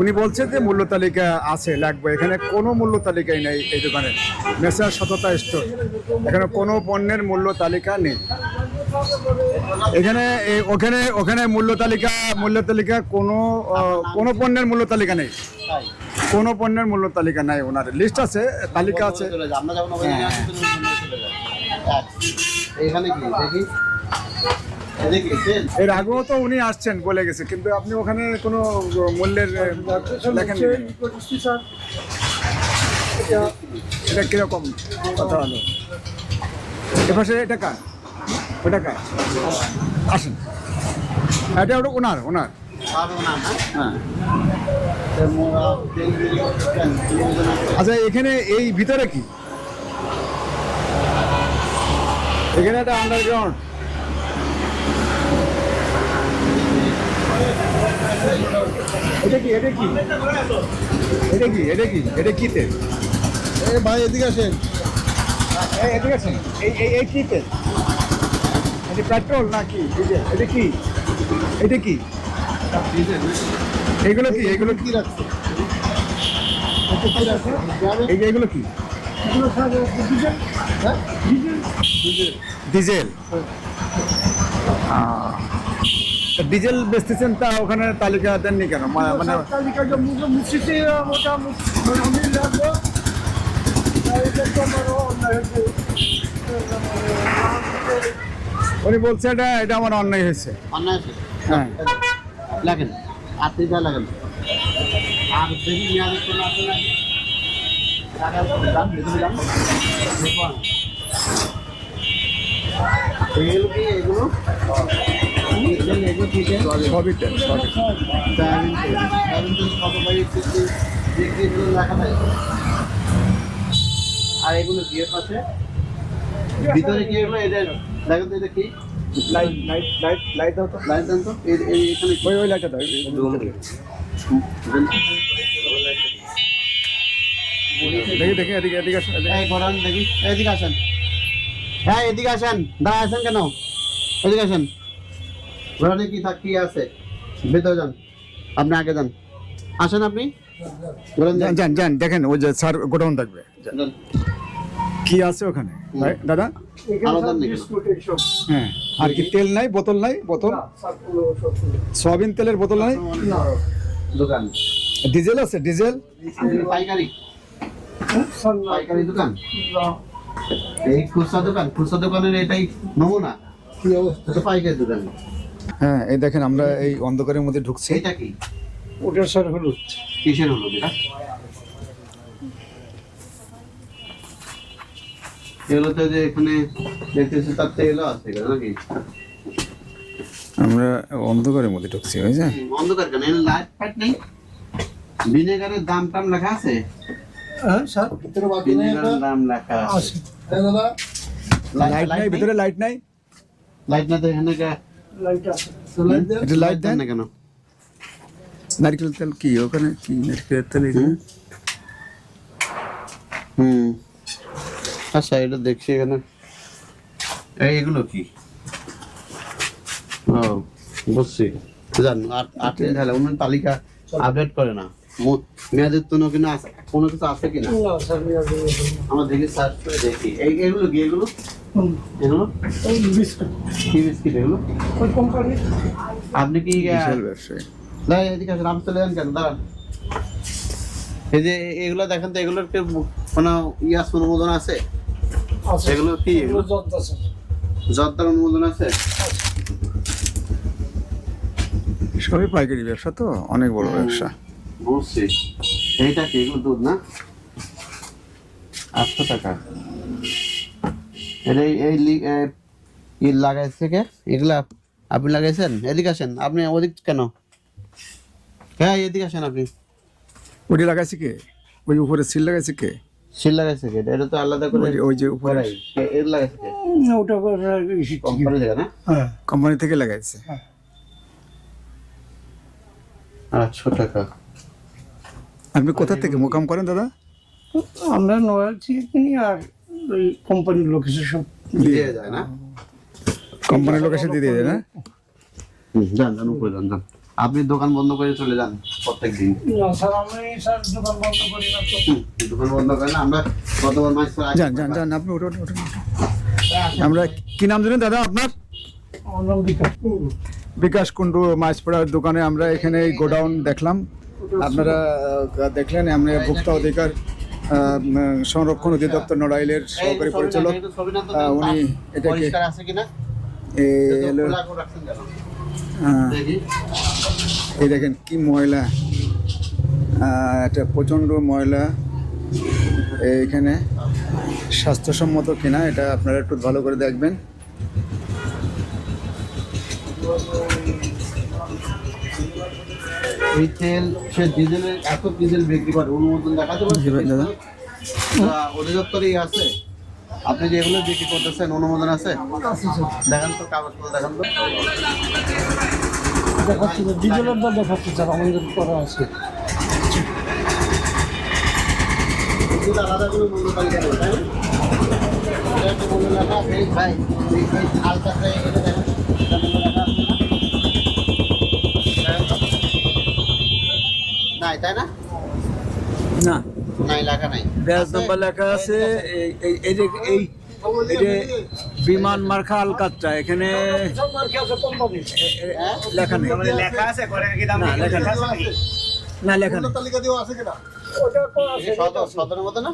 উনি বলছে যে মূল্য তালিকা আছে, লাগবে। এখানে কোনো মূল্য তালিকাই নেই এই দোকানে। মেসার সততা স্টোর। এখানে কোনো পণ্যের মূল্য তালিকা নেই। এখানে ওখানে ওখানে মূল্য তালিকা মূল্য তালিকা কোনো কোনো পণ্যের মূল্য তালিকা নেই। কোনো পণ্যের মূল্য তালিকা নাই ওনার লিস্ট আছে, তালিকা আছে। এর আগেও তো উনি আসছেন বলে গেছে, কিন্তু আপনি ওখানে কোনো মূল্যের লেখেন এটা কীরকম কথা হলো? এপাশে এটা কার? ওটা কার আসেন। এটা ওটা ওনার ওনার। হ্যাঁ। আচ্ছা এখানে এই ভিতরে কি? এখানে একটা আন্ডারগ্রাউন্ড এটা কি এটা কি? এটা কি এটা কি এটা কি তেল ভাই এদিকে আসেন। এদিকে এই এই এই কি তেল এটা পেট্রোল না কি ডিজেল এটা কি? এটা কি? এগুলো কি? এগুলো কি? রাখছে এই যে এগুলো কি? ডিজেল। ডিজেল বেচতেছেন তা ওখানে তালিকা দেননি কেন? মানে উনি বলছে এটা এটা আমার অন্যায় হয়েছে। অন্যায়? হ্যাঁ। লাগেন লাগেন। আর দেখি কোনো। এগুলো কি সবই তেল আর এগুলো দিয়ে পাশে ভিতরে কি এগুলো এটা তো এটা কি? লাইট লাইট লাইট লাইট দাও তো? লাইন দেন তো? এই এই- এখানে ওই ওই লাইটটা দাও এই- দেখি দেখি এদিকে এদিকে আসুন, এই ঘোরান দেখি। এদিকে আসেন। হ্যাঁ এদিকে আসেন। দাঁড়া আসেন কেন? এদিকে আসেন। ঘোরানে কি থাক কি আছে? ভেতরে যান। আপনি আগে যান। আসেন আপনি। যান। যান যান দেখেন ওই যে স্যার গোডাউন থাকবে। কি আছে ওখানে? দাদা? আলাদা হ্যাঁ আর কি তেল নাই বোতল নাই বোতল? সয়াবিন তেলের বোতল নাই? দোকান। ডিজেল আছে ডিজেল? পাইকারি? পাইকারি দোকান? এই খুচরা দোকান খুচরা দোকানের এটাই নমুনা? কি অবস্থা? পাইকারি দোকান। হ্যাঁ এই দেখেন আমরা এই অন্ধকারের মধ্যে ঢুকছি। এটা কি? ওটা স্যার হলুদ। কিসের হলো এটা? যে এখানে দেখতেছি তার তেলও আছে এখানে নাকি? আমরা অন্ধকারের মধ্যে ঢুকছি বুঝছেন অন্ধকার কেন? লাইট ফাইট নেই? ভিনেগারের দাম টাম লেখা আছে? হ্যাঁ স্যার ভিনেগারের দাম লেখা আছে। হ্যাঁ লাইট নাই ভিতরে লাইট নাই। লাইট না তো এখানে লাইট আছে। তো লাইট দেন। এটা লাইট দেন না কেন? নারকেল তেল কি ওখানে কি নারকেল তেল? হুম। আচ্ছা এটা দেখছি এখানে। এই এগুলো কি? ও বুঝছি। জান আর আর তাহলে অন্য তালিকা আপডেট করে না। মেয়াদের তো কিনা আছে কোনো কিছু আছে কিনা আমরা দেখি সার্চ করে দেখি। এই এগুলো কি এগুলো? এগুলো? কি বিস্কিট এগুলো? আপনি কি আহ, বিশাল এদিকে আসেন আপনি চলে যান কেন? দাঁড়ান। এই যে এগুলো দেখেন তো এগুলোর কি কোনো ইয়াস অনুমোদন আছে? এগুলো কি? জর্দার অনুমোদন আছে? সবই পাইকারি ব্যবসা তো অনেক বড় ব্যবসা। বুঝছি। এইটা কি? এগুলো দুধ না? আটশো টাকা। এই- এই লাগাইছে কে? এগুলা আপনি লাগাইছেন? এদিকে আসেন। আপনি ওদিক কেন? হ্যাঁ এদিকে আসেন আপনি। ওটি লাগাইছে কে? ওই উপরে সিল লাগাইছে কে? শিল লাগাইছে কে এটা তো আলাদা করে ওই যে- উপরে এর লাগাইছে কে ওটা কোম্পানি থেকে না? হ্যাঁ। কোম্পানি থেকে লাগাইছে। আটশো টাকা। আপনি কোথা থেকে? মোকাম করেন দাদা? আমরা নয়াল থেকে কিনি আর ওই কোম্পানির লোক এসে সব দিয়ে যায় না? কোম্পানির লোক এসে দিয়ে দিয়ে না? যান যান উপরে যান। আপনি দোকান বন্ধ করে চলে যান প্রত্যেক দিন স্যার আমি স্যার দোকান বন্ধ করি না দোকান বন্ধ করেন আমরা গতবার মাস যান যান যান আপনি উঠুন উঠুন উঠুন। আমরা কি নাম জানেন দাদা আপনার? বিকাশ বিকাশ কুণ্ডু মাছপাড়ার দোকানে আমরা এখানে এই গোডাউন দেখলাম। আপনারা দেখলেন আমরা ভোক্তা অধিকার সংরক্ষণ অধিদপ্তর নড়াইলের সহকারী পরিচালক উনি এটাকে দেখি এই দেখেন কি ময়লা। এটা প্রচণ্ড ময়লা এইখানে। স্বাস্থ্যসম্মত কিনা এটা আপনারা একটু ভালো করে দেখবেন। এই তেল সে ডিজেলের এত ডিজেল বিক্রি করে অনুমোদন দেখাতে দাদা। অধিদপ্তরেই আছে? আপনি যে এগুলো বিক্রি করতেছেন অনুমোদন আছে? দেখান তো কাগজপত্র দেখান তো। দেখাচ্ছি ডিজেলের দাম দেখাচ্ছি স্যার আমাদের করা আছে। আলাদা কোনো মূল্য মূল্য লেখা এটা দেখেন। নাই তাই না? না। নাই লেখা নাই। ব্যাস নাম্বার লেখা আছে এই এই- এই যে এই বিমান মার্কা আলকাতটা এখানে আছে হ্যাঁ? লেখা নেই। লেখা আছে করে কি দাম না লেখা নেই। লেখা নেই। ওটা তো আছে। সদরের মতো না?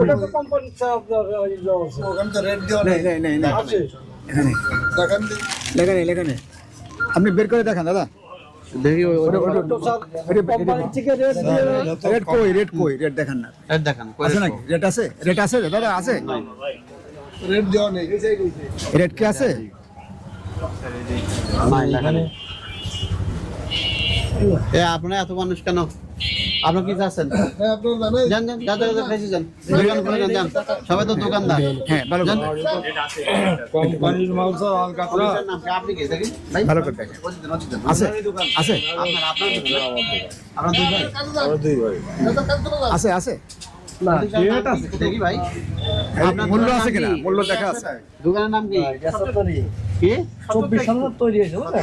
ওটা তো কোম্পানি স্যার আপনার ওই যে নেই নেই। নেই নেই আছে। এখানে লেখা নেই লেখা নেই। আপনি বের করে দেখান দাদা। দেখি রেট কই রেট কই? রেট দেখান না। দেখান আছে নাকি? আছে? রেট আছে? দাদা আছে? রেট কি আছে? এ আপনার এত মানুষ কেন? আপনি কি চাচ্ছেন? যান যান যাতে যান দোকান খুলে যান যান। সবাই তো দোকানদার। হ্যাঁ ভালো করে কোম্পানির মাল স্যার আলকাতরা পরিচয় নাম কি? আপনি কি ভাই ভালো করে দেখেন। আছে আছে। আপনার আপনার আপনার দুই ভাই। দুই ভাই। আছে আছে। মূল্য আছে কিনা? মূল্য দেখা আছে। দোকানের নাম কি? কি? চব্বিশ সালে তৈরি হয়েছে বুঝলেন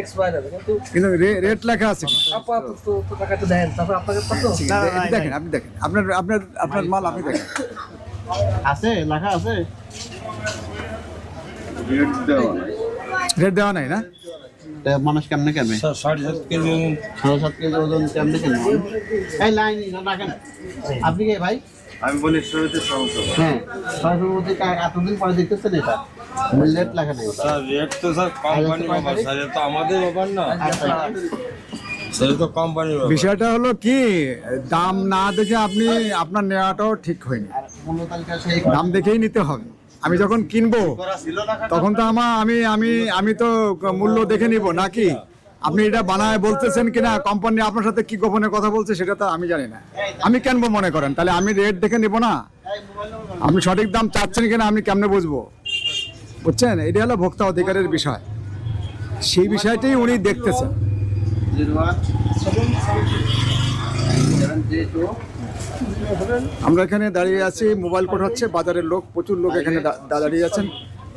এক্সপায়ার হবে কিন্তু কিন্তু রেট লেখা আছে। আপাতত তো টাকাটা দেন তারপর আপনাকে কত? দেখেন আপনি দেখেন। আপনার আপনার আপনার মাল আপনি দেখেন। আছে লেখা আছে। রেট দেওয়া নাই না? মানুষ কেমনে কেমনে? স্যার সাড়ে সাত কেজি সাড়ে সাত কেজি ওজন কেমনে কেমনে? এই লাইন রাখেন। আপনি কে ভাই? আমি বলি শুরুতে সমস্যা। হ্যাঁ এতদিন পরে দেখতেছেন এটা? রেট লেখা নেই স্যার রেট তো স্যার কোম্পানি ব্যাপার স্যার তো আমাদের ব্যাপার না। আচ্ছা, ব্যাপার বিষয়টা হলো কি দাম না দেখে আপনি আপনার নেওয়াটাও ঠিক হয়নি। দাম দেখেই নিতে হবে। আমি যখন কিনবো তখন তো আমার আমি আমি আমি তো মূল্য দেখে নিব নাকি? আপনি এটা বানায় বলতেছেন কিনা কোম্পানি আপনার সাথে কি গোপনে কথা বলছে সেটা তো আমি জানি না। আমি কেনবো মনে করেন তাহলে আমি রেট দেখে নিব না? আপনি সঠিক দাম চাচ্ছেন কিনা আমি কেমনে বুঝব? বুঝছেন? এটা হলো ভোক্তা অধিকারের বিষয়। সেই বিষয়টাই উনি দেখতেছেন। আমরা এখানে দাঁড়িয়ে আছি। মোবাইল কোর্ট হচ্ছে, বাজারের লোক, প্রচুর লোক এখানে দাঁড়িয়ে আছেন।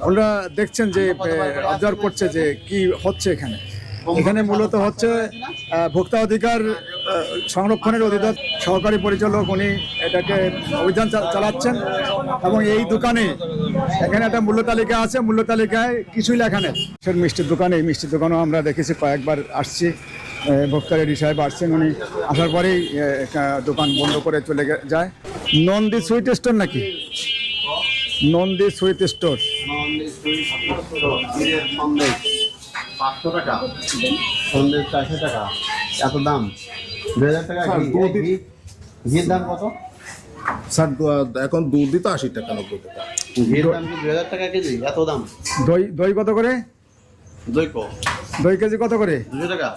ওনারা দেখছেন যে অবজার্ভ করছে যে কি হচ্ছে এখানে। এখানে মূলত হচ্ছে ভোক্তা অধিকার সংরক্ষণের অধিদপ্তর সহকারী পরিচালক উনি এটাকে অভিযান চালাচ্ছেন এবং এই দোকানে এখানে একটা মূল্য তালিকা আছে মূল্য তালিকায় কিছুই লেখা নেই। মিষ্টির দোকানে এই মিষ্টির দোকানেও আমরা দেখেছি কয়েকবার আসছি। আহ, ভোক্তা রেডি সাহেব আসছেন উনি আসার পরেই দোকান বন্ধ করে চলে যায়। নন্দী সুইট স্টোর নাকি? Nandi sweet store. পাঁচশো টাকা। চারশো টাকা। এত দাম? দু হাজার টাকা স্যার, ঘি- ঘির দাম কত? স্যার এখন দুধ দিতে আশি টাকা নব্বই টাকা। ঘির দাম কি দু হাজার টাকা কেজি? এত দাম? দই দই কত করে? দই কো। দই কেজি কত করে? দুশো টাকা?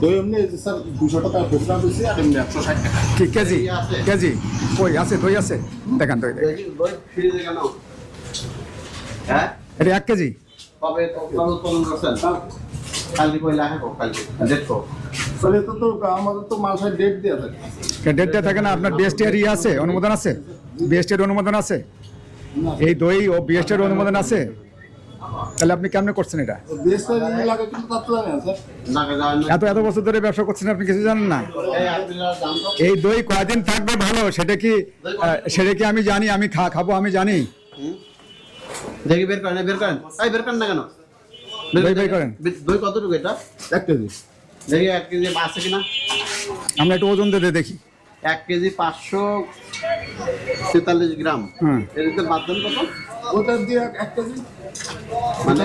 দই এমনি স্যার দুশো টাকা খুচরা বেশি আর এমনি একশো ষাট টাকা। কি কেজি? কেজি? কই আছে দই আছে। দেখান দই হ্যাঁ? এটা এক কেজি? কবে কবে উৎপাদন করছেন? কালকে কই লেখা কালকে ডেট স্যার এটা তো আমাদের তো মাসের ডেট দেওয়া থাকে। ডেটটা থাকে না? আপনার বিএসটিআর ইয়ে আছে অনুমোদন আছে? বিএসটিআর অনুমোদন আছে? এই দই ও বিএসটিআর অনুমোদন আছে? তাহলে আপনি কেমনে করছেন এটা? তো এত এত বছর ধরে ব্যবসা করছেন আপনি কিছু জানেন না? এই তো দই কয়দিন থাকবে ভালো? সেটা কি সেটা কি আমি জানি আমি খা খাব আমি জানি। দেখি বের করেন বের করেন। বের করেন না কেন? দই বের করেন। দই কতটুকু এটা? এক কেজি। দেখি এক কেজি আছে কিনা? আমরা একটু ওজন দিতে দেখি। এক কেজি পাঁচশো তেতাল্লিশ গ্রাম। হুম। এর ভিতরে বাদ দেন কত? ওটা দিয়ে এক- এক কেজি। মানে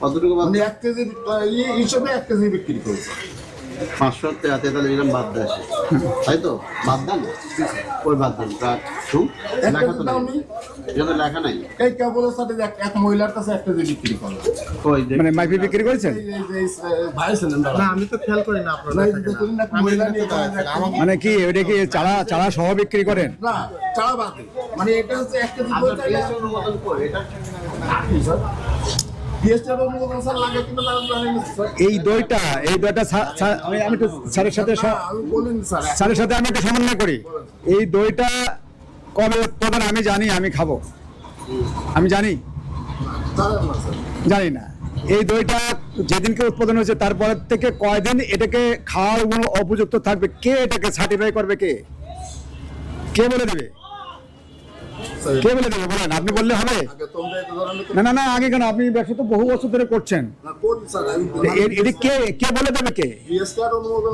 কতটুকু বাদ মানে এক কেজি ইয়ে হিসেবে এক কেজি বিক্রি করেছে। পাঁচশো তে- তেতাল্লিশ গ্রাম বাদ দেয় সে। তাই তো? বাদ দেন? ওই বাদ দেন? তা- শুন, লেখা তো দাও নাই। এটা তো লেখা নাই। এই কেবলের সাথে এক এক মহিলার কাছে এক কেজি বিক্রি করে। কই দেখ মানে মাইপি বিক্রি করেছেন? যে- যে ভাই না আমি তো খেয়াল করি না আপনার যে মানে কি ওইটা কি চারা চারা সহ বিক্রি করেন? না চাড়া বাদে। মানে এটা হচ্ছে এক এই দইটা এই দইটা আমি একটু স্যারের সাথে হ্যাঁ, স্যারের সাথে আমি একটু সমন্বয় করি। এই দইটা কবে উৎপাদন আমি জানি আমি খাব। আমি জানি? জানি না। এই দইটা যেদিনকে উৎপাদন হয়েছে তারপরের থেকে কয়দিন এটাকে খাওয়ার কোনো অপযুক্ত থাকবে? কে এটাকে সার্টিফাই করবে কে? কে বলে দেবে? কে বলে দেবে বলেন? আপনি বললে হবে? না না না আগে কেন? আপনি ব্যবসা তো বহু বছর ধরে করছেন। এটা কে? কে বলে দেবে কে?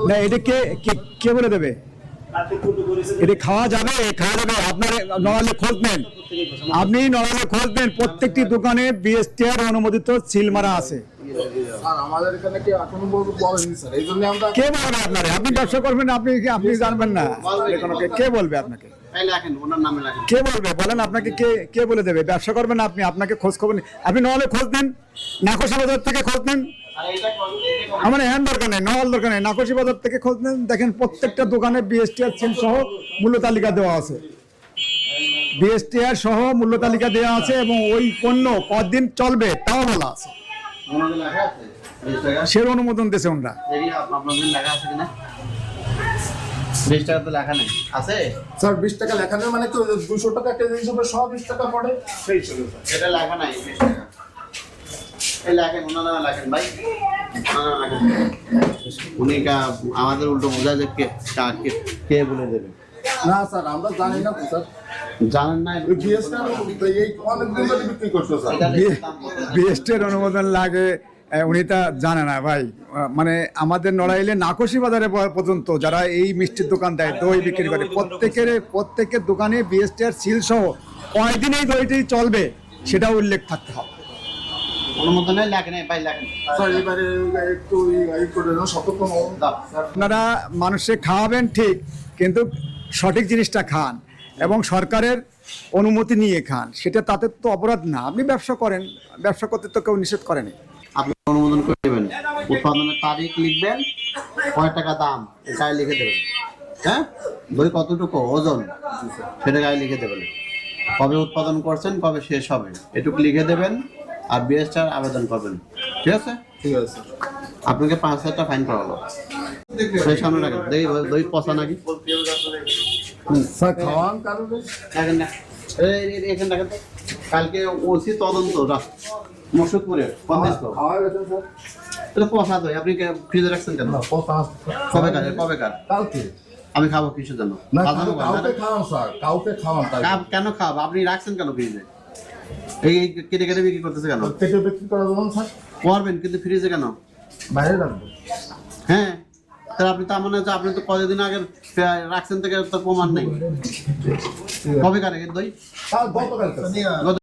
না এটা কে? কে- বলে দেবে? এটা খাওয়া যাবে খাওয়া যাবে। আপনার নড়ালে খোঁজ নেন আপনি নড়ালে খোঁজ নেন প্রত্যেকটি দোকানে বিএসটিআর অনুমোদিত সিল মারা আছে। কি বলবে আপনারে? আপনি ব্যবসা করবেন আপনি আপনি জানবেন না। কে বলবে আপনাকে? কে বলবে? বলেন আপনাকে কে কে বলে দেবে? ব্যবসা করবেন আপনি আপনাকে খোঁজ খবর নেই। আপনি নলে খোঁজ নেন নাকশি বাজার থেকে খোঁজ নেন। আমার হ্যান্ড দরকার নেই নল দরকার নেই নাকশি বাজার থেকে খোঁজ নেন। দেখেন প্রত্যেকটা দোকানে বিএসটিআর সিল সহ মূল্য তালিকা দেওয়া আছে। বিএসটিআর সহ মূল্য তালিকা দেওয়া আছে এবং ওই পণ্য কতদিন চলবে তাও বলা আছে। সের অনুমোদন দিয়েছে ওনারা। দেখি আপ- আপনাদের লেখা আছে কিনা বিশ টাকা তো লেখা নেই। আছে? স্যার বিশ টাকা লেখা নেই মানে কি দুশো টাকা কেজি হিসেবে টাকা পড়ে সেই হিসেবে এটা লেখা নাই বিশ টাকা। এই লেখেন ওনার লেখেন ভাই। ওনার লেখেন। উনি কা- আমাদের উল্টো বোঝা যে কে কা- কে- বলে দেবে। না স্যার আমরা জানি না তো স্যার। জানেন না? বিএসটিআর অনুমোদন লাগে উনি তা জানে না ভাই। মানে আমাদের নড়াইলে নাকশি বাজারে পর্যন্ত যারা এই মিষ্টির দোকান দেয় দই বিক্রি করে প্রত্যেকের প্রত্যেকের দোকানে বিএসটিআর সিল সহ কয়দিন এই দইটি চলবে সেটা উল্লেখ থাকতে হবে। আপনারা মানুষে খাওয়াবেন ঠিক কিন্তু সঠিক জিনিসটা খান এবং সরকারের অনুমতি নিয়ে খান সেটা তাতে তো অপরাধ না। আপনি ব্যবসা করেন ব্যবসা করতে তো কেউ নিষেধ করেনি। আপনি অনুমোদন করে দেবেন উৎপাদনের তারিখ লিখবেন কয় টাকা দাম গায়ে লিখে দেবেন। হ্যাঁ? দই কতটুকু ওজন সেটা গায়ে লিখে দেবেন। কবে উৎপাদন করছেন কবে শেষ হবে এটুকু লিখে দেবেন আর বিএসটার আবেদন করবেন। ঠিক আছে? ঠিক আছে আপনাকে পাঁচ হাজার টাকা ফাইন করা হলো সেই সামনে রাখেন। দই দই পচা নাকি? খাওয়ান কারণে না। এখানে রাখেন। কালকে ওসি তদন্ত রাখ। মসুদপুরে খাওয়া গেছে স্যার? এটা পচা দই আপনি ফ্রিজে রাখছেন কেন? কবে কবে কালকে। আমি খাব কিছু জন্য? কাউকে খাওয়ান স্যার। কাউকে খাওয়ান কেন খাব আপনি রাখছেন কেন ফ্রিজে? এই কেটে কেটে বিক্রি করতেছে কেন? কেটে বিক্রি করা যাবেন স্যার। করবেন কিন্তু ফ্রিজে কেন? বাইরে রাখব। হ্যাঁ তাহলে আপনি তার মানে হচ্ছে আপনি তো কতদিন আগে রাখছেন থেকে তো প্রমাণ নেই। কবে কার দই? গত